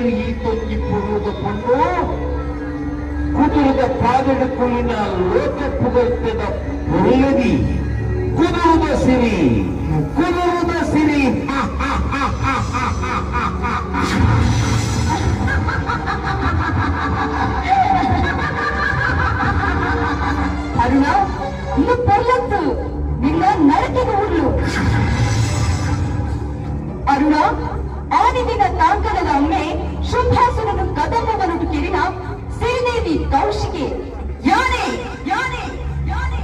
ಕೈಯಲ್ಲಿ ತೊಂದಿಪ್ಪುವುದಕ್ಕೊಂಡು ಕುದುರದ ಪಾದಡುಕುಲಿನ ಲೋಕ ಪುಗರ್ತದ ಪೊರೆಯದಿ ಕುದುರುದ ಸಿರಿ ಕುದುರುದ ಸಿರಿ. ಅರುಣ, ಇನ್ನು ಪರ್ಲತ್ತು ನಿನ್ನ ನರಕಿನ ಉರುಳು ಅರುಣ ಆದಿನ ತಾಂಕಲದ ಅಮ್ಮೆ ಶುಂಭಾಸುರನು ಕದಂಬವನ್ನು ಕೇಳಿದ? ಶ್ರೀದೇವಿ ಕೌಶಿಕೆ ಯಾನೆ ಯಾನೆ ಯಾನೆ.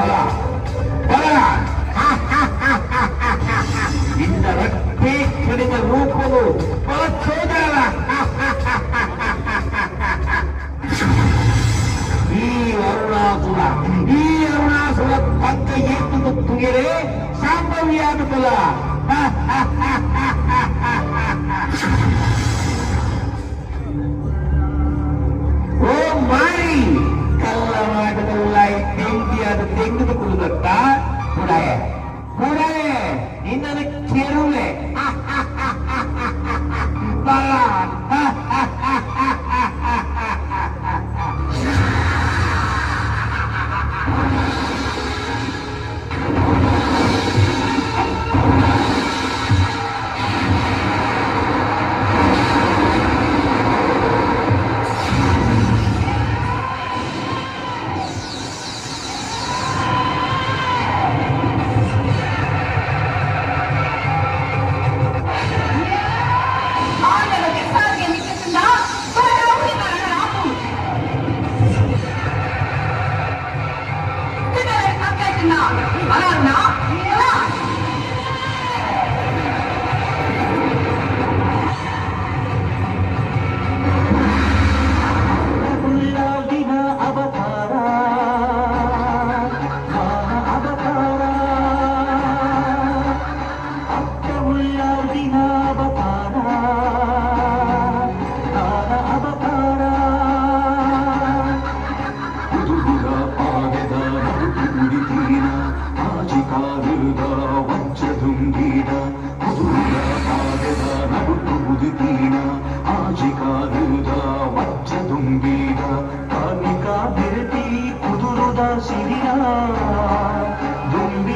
ಬಲ ಬಲ ನಿನ್ನ ರಕ್ತೆ ಕಡಿದ ರೂಪವು ಬಲಚೋದರ ಈ ಅರುಣಾಸುರ ಈ ಅರುಣಾಸುರ ಪಕ್ಕ ಏತು ತುಗಿರೆ ಸಂಭವ್ಯಾಗುತ್ತಲ್ಲ ಓ என்ன ஆகும்? ஆனால்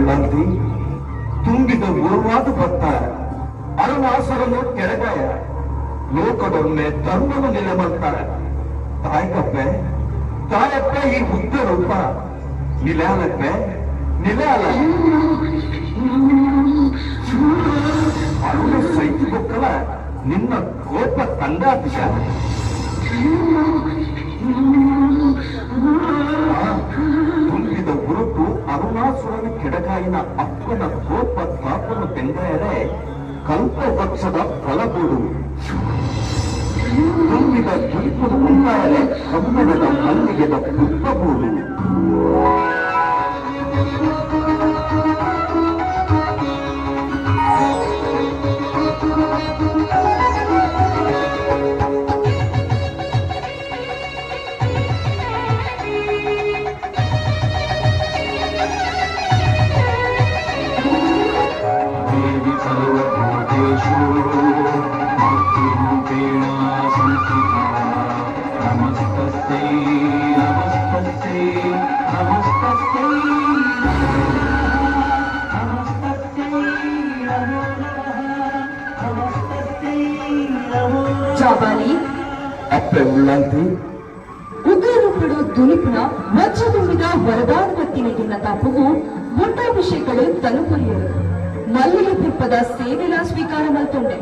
ಉಳ್ಳಂತಿ ತುಂಬಿದ ಗುರುವಾದ ಭತ್ತ ಅರುಣಾಸುರನು ಕೆಳಗಾಯ ಲೋಕದೊಮ್ಮೆ ಧರ್ಮವ ನಿಲಮಂತಾರ ತಾಯ್ಕಪ್ಪೆ, ತಾಯಪ್ಪ, ಈ ಬುದ್ಧ ರೂಪ. ನಿಲಾಲಪ್ಪೆ ನಿಲಾಲ. ಅರುಣ ಸೈತಿ ಬೊಕ್ಕಲ, ನಿನ್ನ ಕೋಪ ತಂದಾತಿಗ ಕೆಡಗಾಯಿನ ಅಪ್ಪನ ಕೋಪ ತಾಪನು ಕಲ್ಪ ಪಕ್ಷದ ಫಲಗೂಡು ತುಂಬಿದ ತುಳಿಪುದು ಮುಂದಾಯರೆ ಕಬ್ಬಣದ ಮಲ್ಲಿಗೆದ ಉಗ್ರರು ಬಿಡು ದುಲಿಪಿನ ವಜ್ರ ತುಂಬಿದ ವರದಾನದ ತಿನಗಿನ ತಾಪವು ಮುಂಡಾಭಿಷೇಕಗಳು ತಲುಪಲಿಯರು ಮಲ್ಲಿಗೆ ಪುಪ್ಪದ ಸೇವೆನ ಸ್ವೀಕಾರ ಮಲ್ತೊಂಡೆ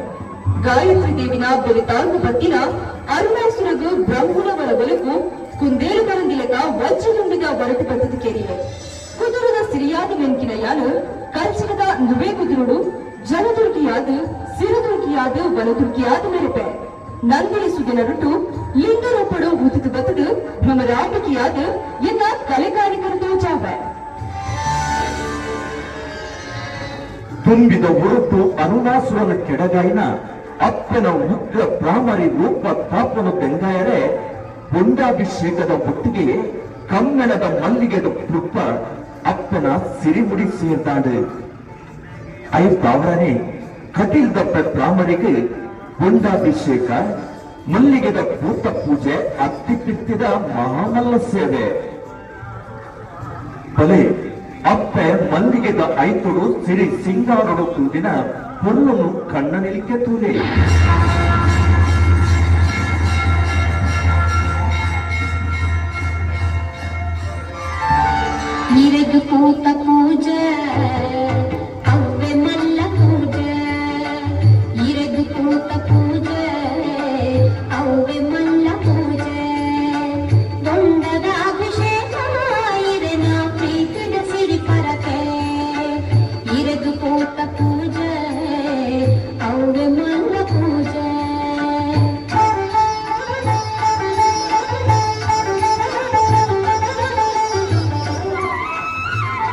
ಗಾಯತ್ರಿ ದೇವಿನ ಬೆರೆತಾಂಗ ಬತ್ತಿನ ಅರುಣಾಸುರದು ಬ್ರಹ್ಮನ ವರಗೊಲಗೂ ಕುಂದೇಲು ಬರಂದಿಲಕ ವಜ್ರ ತುಂಬಿದ ಕಂಚಿನದ ನುವೆ ಕುದುರುಡು, ಜಲದುರ್ಗಿಯಾದ, ಸಿರದುರ್ಗಿಯಾದ ವನದುರ್ಗಿಯಾದ ಮೆರಪೆ ನಂದಿನಿ ಸುದಿನರುಟ್ಟು ಲಿಂಗರೂಪಡು ಉದಿತ ಬತ್ತದು ಭ್ರಮರಾಟಕಿಯಾದ ಎನ್ನ ಕಲೆಕಾರಿಕರದು ಜಾವೆ. ತುಂಬಿದ ಒರಟು ಅನುನಾಸುವನ ಕೆಡಗಾಯಿನ, ಅಪ್ಪನ ಉಗ್ರ ಪ್ರಾಮರಿ ರೂಪ ತಾಪನು ಬೆಂಗಾಯರೆ ಬೊಂಡಾಭಿಷೇಕದ ಒಟ್ಟಿಗೆ ಕಮ್ಮೆಣದ ಮಲ್ಲಿಗೆದ ಪುಪ್ಪ ಸೇರ್ತಾಡು ಐ ಕಟೀಲ್ ದಪ್ಪ ಬ್ರಾಹ್ಮಣಿಗೆ ಗುಂಡಾಭಿಷೇಕ ಮಲ್ಲಿಗೆದ ಭೂತ ಪೂಜೆ ಅತ್ತಿಪಿತ್ತಿದ ಮಹಾಮಲ್ಲ ಸೇವೆ. ಬಲೆ ಅಪ್ಪೆ ಮಲ್ಲಿಗೆದ ಐತುಡು ಸಿರಿ ಸಿಂಗಾರಡು ತೂದಿನ ಪೊರ್ಲನು ಕಣ್ಣನಿಲಿಕೆ ತೂಲೆ निरग को तपूज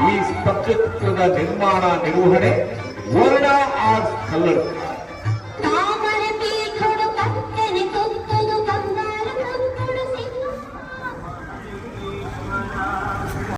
ಈ ಸ್ತಬ್ಧಚಿತ್ರದ ನಿರ್ಮಾಣ ನಿರ್ವಹಣೆ ವರ್ಣ ಆರ್ ಕಲ್ಲರ್.